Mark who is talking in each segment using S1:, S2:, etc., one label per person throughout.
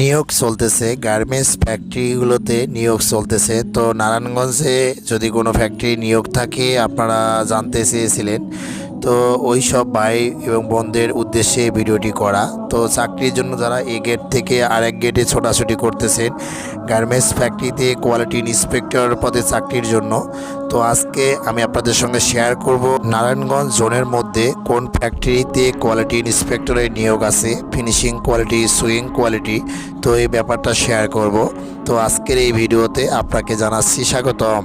S1: নিয়োগ চলতেছে, গার্মেন্টস ফ্যাক্টরিগুলোতে নিয়োগ চলতেছে। তো নারায়ণগঞ্জে যদি কোনো ফ্যাক্টরি নিয়োগ থাকে, আপনারা জানতে চেয়েছিলেন। তো ওই সব ভাই এবং বোনদের উদ্দেশ্যে ভিডিওটি করা। তো চাকরির জন্য যারা এ গেট থেকে আরেক গেটে ছোটাছুটি করতেছেন গার্মেন্টস ফ্যাক্টরিতে কোয়ালিটি ইন্সপেক্টর পদে চাকরির জন্য। তো আজকে আমি আপনাদের সঙ্গে শেয়ার করব নারায়ণগঞ্জ জোনের মধ্যে কোন ফ্যাক্টরিতে কোয়ালিটি ইন্সপেক্টরের নিয়োগ আছে ফিনিশিং কোয়ালিটি সুইং কোয়ালিটি তো এই ব্যাপারটা শেয়ার করব। তো আজকের এই ভিডিওতে আপনাকে জানাচ্ছি স্বাগতম।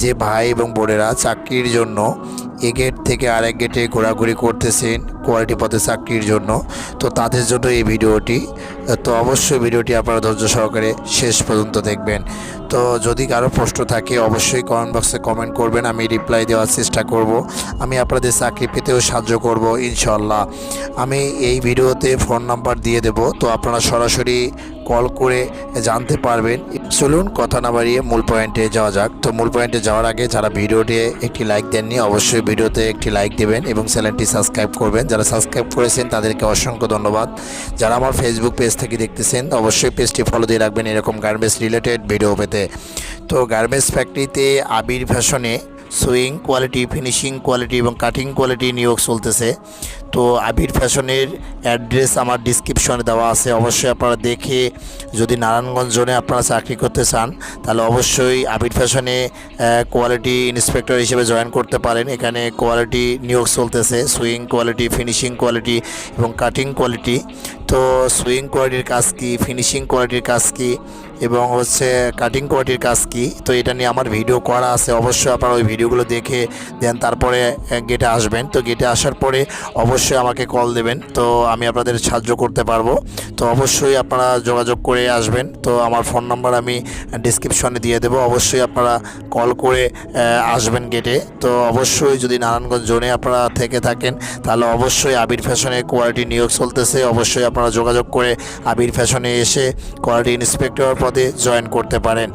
S1: যে ভাই এবং বোনেরা চাকরির জন্য এ গেট থেকে আরেক গেটে ঘোরাঘুরি করতেছেন। কোয়ালিটি পথে চাকরির জন্য। তো তাদের জন্য এই ভিডিওটি। তো অবশ্যই ভিডিওটি আপনারা ধৈর্য সহকারে শেষ পর্যন্ত দেখবেন। তো যদি কারও প্রশ্ন থাকে, অবশ্যই কমেন্ট বক্সে কমেন্ট করবেন। আমি রিপ্লাই দেওয়ার চেষ্টা করব। আমি আপনাদের চাকরি পেতেও সাহায্য করব ইনশাল্লাহ আমি এই ভিডিওতে ফোন নাম্বার দিয়ে দেব। তো আপনারা সরাসরি কল করে জানতে পারবেন। চলুন কথা না বাড়িয়ে মূল পয়েন্টে যাওয়া যাক। তো মূল পয়েন্টে যাওয়ার আগে যারা ভিডিওটি একটি লাইক দেননি, অবশ্যই ভিডিওতে একটি লাইক দেবেন এবং চ্যানেলটি সাবস্ক্রাইব করবেন। যারা সাবস্ক্রাইব করেছেন, তাদেরকে অসংখ্য ধন্যবাদ। যারা আমার ফেসবুক পেজ থেকে দেখতেছেন, অবশ্যই পেজটি ফলো দিয়ে রাখবেন এরকম গার্মেন্টস রিলেটেড ভিডিও পেতে। তো গার্মেন্টস ফ্যাক্টরিতে আবির ফ্যাশনে সুইং কোয়ালিটি ফিনিশিং কোয়ালিটি এবং কাটিং কোয়ালিটি নিয়োগ চলতেছে। তো আবির ফ্যাশনের অ্যাড্রেস আমার ডিসক্রিপশনে দেওয়া আছে। অবশ্যই আপনারা দেখে যদি নারায়ণগঞ্জ জোনে আপনারা চাকরি করতে চান, তাহলে অবশ্যই আবির ফ্যাশনে কোয়ালিটি ইন্সপেক্টর হিসেবে জয়েন করতে পারেন। এখানে কোয়ালিটি নিয়োগ চলতেছে সুইং কোয়ালিটি ফিনিশিং কোয়ালিটি এবং কাটিং কোয়ালিটি তো সুইং কোয়ালিটির কাজ কী ফিনিশিং কোয়ালিটির কাজ কি এবং হচ্ছে কাটিং কোয়ালিটির কাজ কি? তো এটা নিয়ে আমার ভিডিও করা আছে। অবশ্যই আপনারা ওই ভিডিওগুলো দেখে দেন, তারপরে গেটে আসবেন। তো গেটে আসার পরে অবশ্যই আমাকে কল দেবেন। তো আমি আপনাদের সাহায্য করতে পারব। তো অবশ্যই আপনারা যোগাযোগ করে আসবেন। তো আমার ফোন নাম্বার আমি ডিসক্রিপশনে দিয়ে দেবো। অবশ্যই আপনারা কল করে আসবেন গেটে তো অবশ্যই যদি নারায়ণগঞ্জ জোনে আপনারা থেকে থাকেন, তাহলে অবশ্যই আবির ফ্যাশনে কোয়ালিটি নিয়োগ চলতেছে। অবশ্যই আপনারা যোগাযোগ করে আবির ফ্যাশনে এসে কোয়ালিটি ইন্সপেক্টর পদে জয়েন করতে পারেন।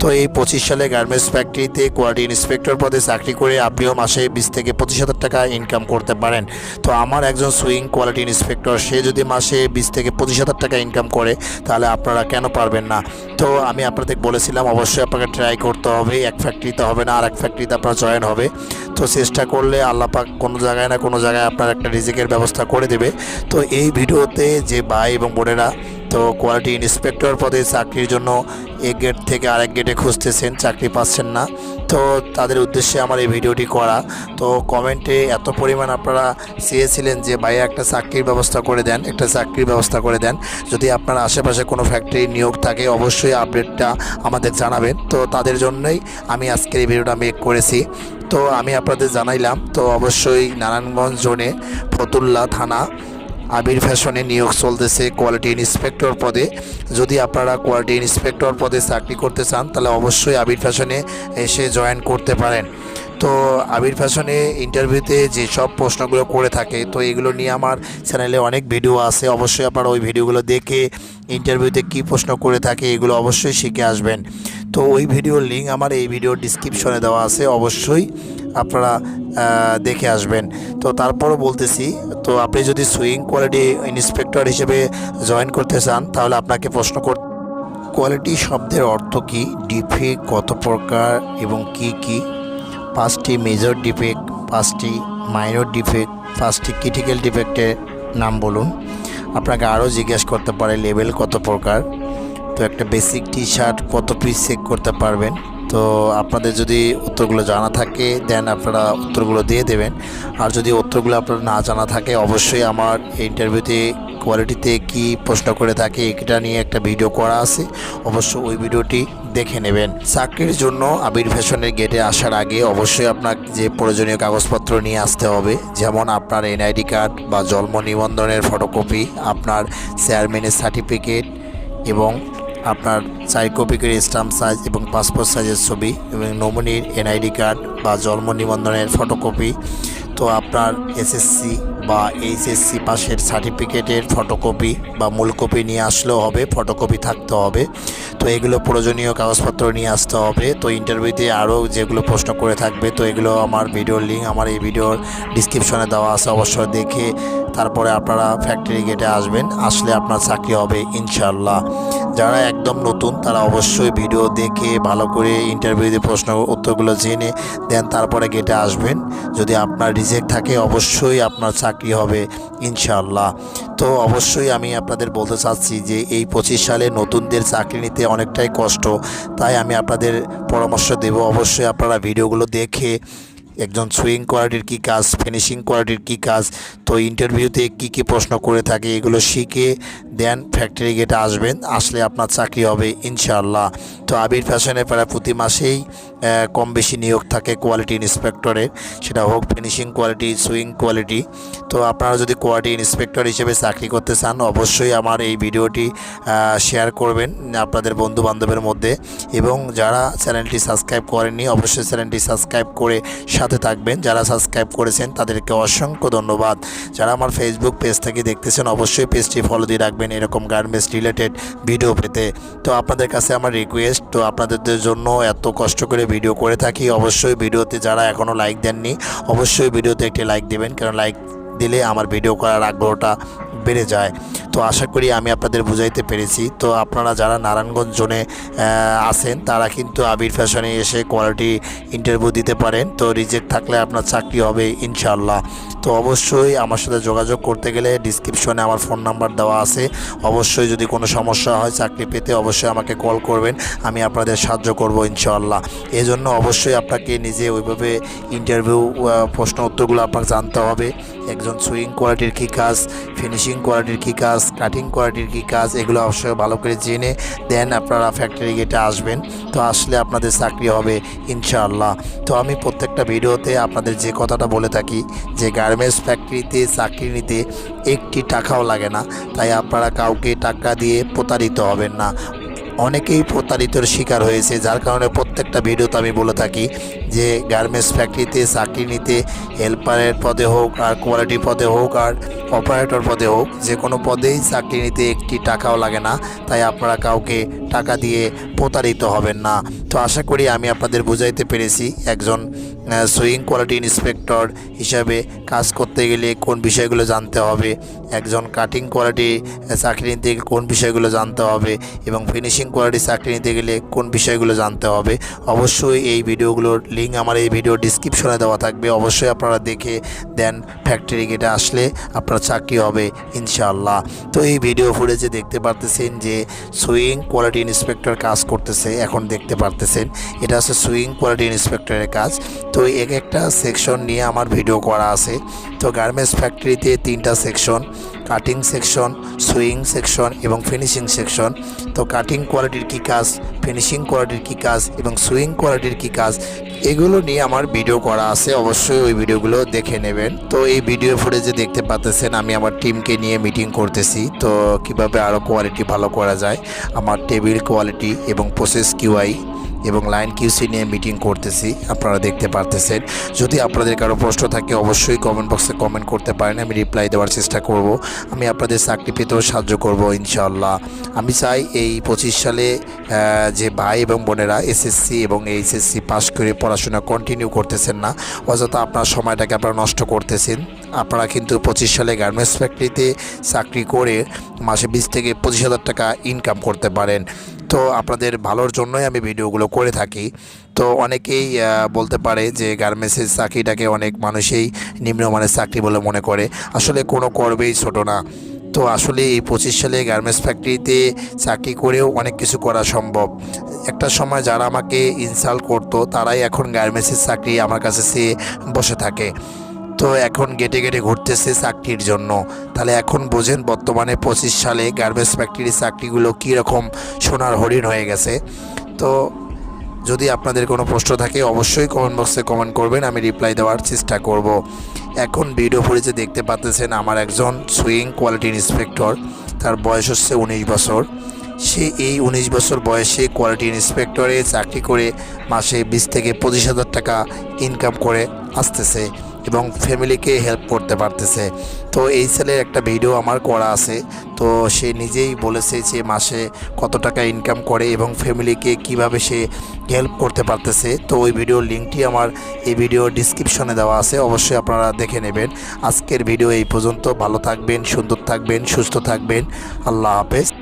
S1: তো এই পঁচিশ সালে গার্মেন্টস ফ্যাক্টরিতে কোয়ালিটি ইন্সপেক্টর পদে চাকরি করে আপনিও মাসে বিশ থেকে পঁচিশ হাজার টাকা ইনকাম করতে পারেন। তো আমার একজন সুইং কোয়ালিটি ইন্সপেক্টর সে যদি মাসে বিশ থেকে পঁচিশ হাজার টাকা ইনকাম করে, তাহলে আপনারা কেন পারবেন না? তো আমি আপনাদের বলেছিলাম, অবশ্যই আপনাকে ট্রাই করতে হবে, এক ফ্যাক্টরিতে হবে না আর এক ফ্যাক্টরিতে আপনার জয়েন হবে। তো চেষ্টা করলে আল্লাপাক কোনো জায়গায় না কোনো জায়গায় আপনার একটা রিজিকের ব্যবস্থা করে দেবে। তো এই ভিডিওতে যে ভাই এবং বোনেরা তো কোয়ালিটি ইন্সপেক্টর পদে চাকরির জন্য এক গেট থেকে আরেক গেটে খুঁজতেছেন, চাকরি পাচ্ছেন না। তো তাদের উদ্দেশ্যে আমার এই ভিডিওটি করা। তো কমেন্টে এত পরিমাণ আপনারা চেয়েছিলেন যে ভাই একটা চাকরির ব্যবস্থা করে দেন, একটা চাকরির ব্যবস্থা করে দেন। যদি আপনার আশেপাশে কোনো ফ্যাক্টরি নিয়োগ থাকে, অবশ্যই আপডেটটা আমাদের জানাবেন। তো তাদের জন্যই আমি আজকের এই ভিডিওটা মেক করেছি। তো আমি আপনাদের জানাইলাম, তো অবশ্যই নারায়ণগঞ্জ জোনে ফতুল্লা থানা আবির ফ্যাশনে নিয়োগ চলতেছে কোয়ালিটি ইন্সপেক্টর পদে। যদি আপনারা কোয়ালিটি ইন্সপেক্টর পদে চাকরি করতে চান, তাহলে অবশ্যই আবির ফ্যাশনে এসে জয়েন করতে পারেন। তো আবির ফ্যাশনে ইন্টারভিউতে যে সব প্রশ্নগুলো করে থাকে, তো এগুলো নিয়ে আমার চ্যানেলে অনেক ভিডিও আছে। অবশ্যই আপনারা ওই ভিডিওগুলো দেখে ইন্টারভিউতে কী প্রশ্ন করে থাকে, এগুলো অবশ্যই শিখে আসবেন। তো ওই ভিডিওর লিঙ্ক আমার এই ভিডিও ডিসক্রিপশনে দেওয়া আছে, অবশ্যই আপনারা দেখে আসবেন। তো তারপরও বলতেছি, তো আপনি যদি সুইং কোয়ালিটি ইন্সপেক্টর হিসেবে জয়েন করতে চান, তাহলে আপনাকে প্রশ্ন করতে কোয়ালিটি শব্দের অর্থ কী? ডিফেক্ট কত প্রকার এবং কি কি? পাঁচটি মেজর ডিফেক্ট পাঁচটি মাইনর ডিফেক্ট পাঁচটি ক্রিটিক্যাল ডিফেক্টের নাম বলুন। আপনাকে আরও জিজ্ঞেস করতে পারে লেভেল কত প্রকার? তো একটা বেসিক টি শার্ট কত পিস চেক করতে পারবেন? তো আপনাদের যদি উত্তরগুলো জানা থাকে দেন আপনারা উত্তরগুলো দিয়ে দেবেন। আর যদি উত্তরগুলো আপনার না জানা থাকে, অবশ্যই আমার ইন্টারভিউতে কোয়ালিটিতে কি প্রশ্ন করে থাকে, এটা নিয়ে একটা ভিডিও করা আছে। অবশ্য ওই ভিডিওটি দেখে নেবেন। চাকরির জন্য আবির ফ্যাশনের গেটে আসার আগে অবশ্যই আপনার যে প্রয়োজনীয় কাগজপত্র নিয়ে আসতে হবে, যেমন আপনার এনআইডি কার্ড বা জন্ম নিবন্ধনের ফটোকপি আপনার চেয়ারম্যানের সার্টিফিকেট এবং আপনার চাই কপি করে স্টাম্প সাইজ এবং পাসপোর্ট সাইজের ছবি এবং নমুনির এনআইডি কার্ড বা জন্ম নিবন্ধনের ফটোকপি তো আপনার এসএসসি বা এইচএসসি পাশের সার্টিফিকেটের ফটোকপি বা মূল কপি নিয়ে আসলেও হবে, ফটোকপি থাকতে হবে। তো এগুলো প্রয়োজনীয় কাগজপত্র নিয়ে আসতে হবে। তো ইন্টারভিউতে আরও যেগুলো প্রশ্ন করে থাকবে, তো এগুলো আমার ভিডিওর লিঙ্ক আমার এই ভিডিওর ডিসক্রিপশনে দেওয়া আছে, অবশ্যই দেখে তারপরে আপনারা ফ্যাক্টরি গেটে আসবেন। আসলে আপনার চাকরি হবে ইনশাল্লাহ যারা একদম নতুন, তারা অবশ্যই ভিডিও দেখে ভালো করে ইন্টারভিউতে প্রশ্ন, উত্তরগুলো জেনে, দেন তারপরে গেটে আসবেন। যদি আপনার রিজেক্ট থাকে, অবশ্যই আপনার চাকরি হবে? ইনশাআল্লাহ। তো অবশ্যই আমি আপনাদের বলতে চাচ্ছি যে এই পঁচিশ সালে নতুনদের চাকরি নিতে অনেকটাই কষ্ট। তাই আমি আপনাদের পরামর্শ দেব। অবশ্যই আপনারা ভিডিওগুলো দেখে একজন সুইং কোয়ালিটির কী কাজ, ফিনিশিং কোয়ালিটির কী কাজ, তো ইন্টারভিউতে কী কী প্রশ্ন করে থাকে এগুলো শিখে দেন ফ্যাক্টরি গেটে আসবেন, আসলে আপনার চাকরি হবে ইনশাআল্লাহ। তো আবির ফ্যাশনে প্রায় প্রতি মাসেই কম বেশি নিয়োগ থাকে কোয়ালিটি ইন্সপেক্টরের, সেটা হোক ফিনিশিং কোয়ালিটি, সুইং কোয়ালিটি। তো আপনারা যদি কোয়ালিটি ইন্সপেক্টর হিসেবে চাকরি করতে চান, অবশ্যই আমার এই ভিডিওটি শেয়ার করবেন আপনাদের বন্ধু বান্ধবের মধ্যে। এবং যারা চ্যানেলটি সাবস্ক্রাইব করেননি, অবশ্যই চ্যানেলটি সাবস্ক্রাইব করে সাথে থাকবেন। যারা সাবস্ক্রাইব করেছেন, তাদেরকে অসংখ্য ধন্যবাদ। যারা আমার ফেসবুক পেজ থেকে দেখতেছেন, অবশ্যই পেজটি ফলো দিয়ে রাখবেন এরকম গার্মেন্টস রিলেটেড ভিডিও পেতে। তো আপনাদের কাছে আমার রিকোয়েস্ট তো আপনাদের জন্য এত কষ্ট করে ভিডিও করে থাকি, অবশ্যই ভিডিওতে যারা এখনও লাইক দেননি, অবশ্যই ভিডিওতে একটি লাইক দেবেন। কারণ লাইক দিলে আমার ভিডিও করার আগ্রহটা বেড়ে যায়। তো আশা করি আমি আপনাদের বুঝাইতে পেরেছি। তো আপনারা যারা নারায়ণগঞ্জ জোনে আছেন, তারা কিন্তু আবির ফ্যাশনে এসে কোয়ালিটি ইন্টারভিউ দিতে পারেন। তো রিজেক্ট থাকলে আপনার চাকরি হবে ইনশাল্লাহ তো অবশ্যই আমার সাথে যোগাযোগ করতে গেলে ডিসক্রিপশনে আমার ফোন নাম্বার দেওয়া আছে। অবশ্যই যদি কোনো সমস্যা হয় চাকরি পেতে অবশ্যই আমাকে কল করবেন, আমি আপনাদের সাহায্য করব ইনশাআল্লাহ। এই জন্য অবশ্যই আপনাকে নিজে ওইভাবে ইন্টারভিউ প্রশ্ন উত্তরগুলো আপনাকে জানতে হবে। একজন সুইং কোয়ালিটির কী কাজ ফিনিশিং কোয়ালিটির কী কাজ কাটিং কোয়ালিটির কী কাজ, এগুলো অবশ্যই ভালো করে জেনে দেন আপনারা ফ্যাক্টরি গেটে আসবেন। তো আসলে আপনাদের চাকরি হবে ইনশাআল্লাহ। তো আমি প্রত্যেকটা ভিডিওতে আপনাদের যে কথাটা বলে থাকি, যে গার্মেন্টস ফ্যাক্টরিতে চাকরি নিতে একটি টাকাও লাগে না। তাই আপনারা কাউকে টাকা দিয়ে প্রতারিত হবেন না। অনেকেই প্রতারিতর শিকার হয়েছে, যার কারণে প্রত্যেকটা ভিডিওতে আমি বলে থাকি যে গার্মেন্টস ফ্যাক্টরিতে চাকরি নিতে হেল্পারের পদে হোক আর কোয়ালিটি পদে হোক আর অপারেটর পদে হোক, যে কোনো পদেই চাকরি নিতে একটি টাকাও লাগে না, তাই আপনারা কাউকে টাকা দিয়ে প্রতারিত হবেন না। তো আশা করি আমি আপনাদের বুঝাইতে পেরেছি একজন সুইং কোয়ালিটি ইন্সপেক্টর হিসাবে কাজ করতে গেলে কোন বিষয়গুলো জানতে হবে, একজন কাটিং কোয়ালিটি চাকরি নিতে কোন বিষয়গুলো জানতে হবে এবং ফিনিশিং কোয়ালিটি চাকরি নিতে গেলে কোন বিষয়গুলো জানতে হবে, অবশ্যই এই ভিডিওগুলোর লিঙ্ক আমার এই ভিডিও ডিসক্রিপশনে দেওয়া থাকবে। অবশ্যই আপনারা দেখে দেন ফ্যাক্টরি গেটে আসলে আপনার চাকরি হবে, ইনশাআল্লাহ। তো এই ভিডিও ফুটেজে দেখতে পারতেছেন যে সুইং কোয়ালিটি ইন্সপেক্টর কাজ করতেছে, এখন দেখতে পারতেছেন। এটা হচ্ছে সুইং কোয়ালিটি ইন্সপেক্টরের কাজ। তো এক একটা সেকশন নিয়ে আমার ভিডিও করা আছে। তো গার্মেন্টস ফ্যাক্টরিতে তিনটা section cutting section sewing section এবং ফিনিশিং সেকশন তো কাটিং কোয়ালিটির কী কাজ ফিনিশিং কোয়ালিটির কী কাজ এবং সুইং কোয়ালিটির কী কাজ, এগুলো নিয়ে আমার ভিডিও করা আছে। অবশ্যই ওই ভিডিওগুলো দেখে নেবেন। তো এই ভিডিও ফুটেজে দেখতে পাচ্ছেন, আমি আমার টিমকে নিয়ে মিটিং করতেছি। তো কীভাবে আরও কোয়ালিটি ভালো করা যায়, আমার টেবিল কোয়ালিটি এবং প্রসেস কিউআই এবং লাইন কিউসি নিয়ে মিটিং করতেছি, আপনারা দেখতে পারতেছেন। যদি আপনাদের কারও প্রশ্ন থাকে, অবশ্যই কমেন্ট বক্সে কমেন্ট করতে পারেন, আমি রিপ্লাই দেওয়ার চেষ্টা করব। আমি আপনাদের চাকরি পেতেও সাহায্য করব, ইনশাআল্লাহ। আমি চাই এই পঁচিশ সালে যে ভাই এবং বোনেরা এসএসসি এবং এইচএসসি পাশ করে পড়াশোনা কন্টিনিউ করতেছেন না, অযথা আপনার সময়টাকে আপনারা নষ্ট করতেছেন। আপনারা কিন্তু পঁচিশ সালে গার্মেন্টস ফ্যাক্টরিতে চাকরি করে মাসে বিশ থেকে পঁচিশ হাজার টাকা ইনকাম করতে পারেন। তো আপনাদের ভালোর জন্যই আমি ভিডিওগুলো করে থাকি। তো অনেকেই বলতে পারে যে গার্মেন্টসের চাকরিটাকে অনেক মানুষেই নিম্নমানের চাকরি বলে মনে করে। আসলে কোনো কর্মেই ছোট না। তো আসলে এই পঁচিশ সালে গার্মেন্টস ফ্যাক্টরিতে চাকরি করেও অনেক কিছু করা সম্ভব। একটা সময় যারা আমাকে ইনসাল্ট করতো, তারাই এখন গার্মেন্টসের চাকরি আমার কাছে সে বসে থাকে। তো এখন গেটে গেটে ঘুরতেছে চাকরির জন্য। তাহলে এখন বোঝেন বর্তমানে পঁচিশ সালে গার্মেন্টস ফ্যাক্টরির চাকরিগুলো কীরকম সোনার হরিণ হয়ে গেছে। তো যদি আপনাদের কোনো প্রশ্ন থাকে অবশ্যই কমেন্ট বক্সে কমেন্ট করবেন, আমি রিপ্লাই দেওয়ার চেষ্টা করব। এখন ভিডিও ফুটেজে দেখতে পাচ্ছেন আমার একজন সুইং কোয়ালিটি ইন্সপেক্টর তার বয়স হচ্ছে উনিশ বছর। সে এই উনিশ বছর বয়সে কোয়ালিটি ইন্সপেক্টরে চাকরি করে মাসে বিশ থেকে পঁচিশ হাজার টাকা ইনকাম করে আসতেছে। এবং ফ্যামিলিকে হেল্প করতে পারতেছে। তো এই ছেলের একটা ভিডিও আমার করা আছে। তো সে নিজেই বলেছে যে মাসে কত টাকা ইনকাম করে এবং ফ্যামিলিকে কীভাবে সে হেল্প করতে পারতেছে। তো ওই ভিডিওর লিঙ্কটি আমার এই ভিডিও ডিসক্রিপশনে দেওয়া আছে। অবশ্যই আপনারা দেখে নেবেন। আজকের ভিডিও এই পর্যন্ত। ভালো থাকবেন, সুন্দর থাকবেন, সুস্থ থাকবেন। আল্লাহ হাফেজ।